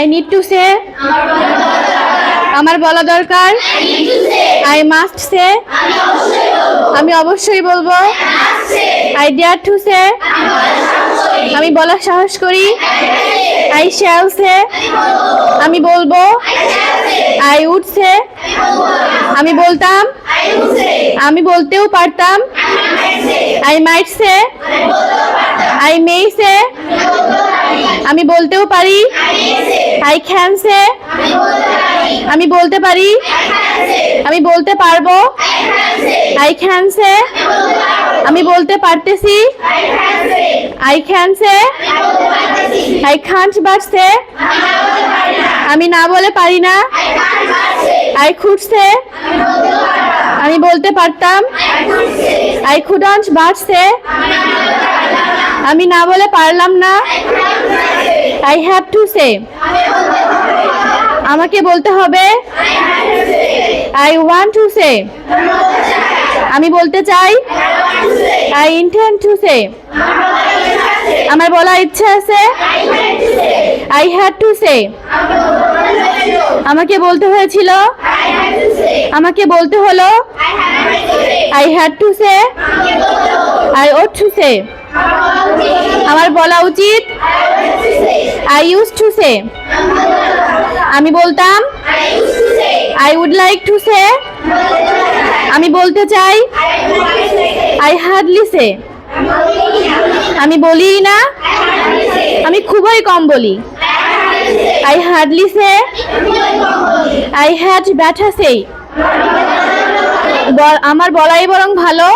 I need to say আমার বলা দরকার। আই মাস্ট সে আমি অবশ্যই বলব। আই ডেয়ার টু সে আমি বলার সাহস করি। আই শ্যাল সে আমি বলব। আই উড সে আমি বলতাম। আমি বলতেও পারতাম। আই মাইট সে আই মেই সে আমি বলতেও পারি। আই ক্যান সে আমি বলতে পারি, আমি বলতে পারব আই ক্যান সে আমি বলতে পারতেছি I can say I can't but say আমি না বলে পারি না আই খুঁজছে আমি বলতে পারতাম আই খুডন্ট বাট সে আমি না বলে পারলাম না। আই হ্যাভ টু সে আমাকে বলতে হবে আই ওয়ান্ট টু সে আমি বলতে চাই আই ইন্টেন্ড টু সে আমার বলার ইচ্ছে আছে আই হ্যাড টু সে আমাকে বলতে হয়েছিল, আমাকে বলতে হলো I had to say I ought to say আমার বলা উচিত আই ইউজ টু সে আমি বলতাম I would like to say আমি বলতে চাই আই হার্ডলি সে আমি বলি না, আমি খুবই কম বলি I hardly say I had better say আমার বলাই বরং ভালো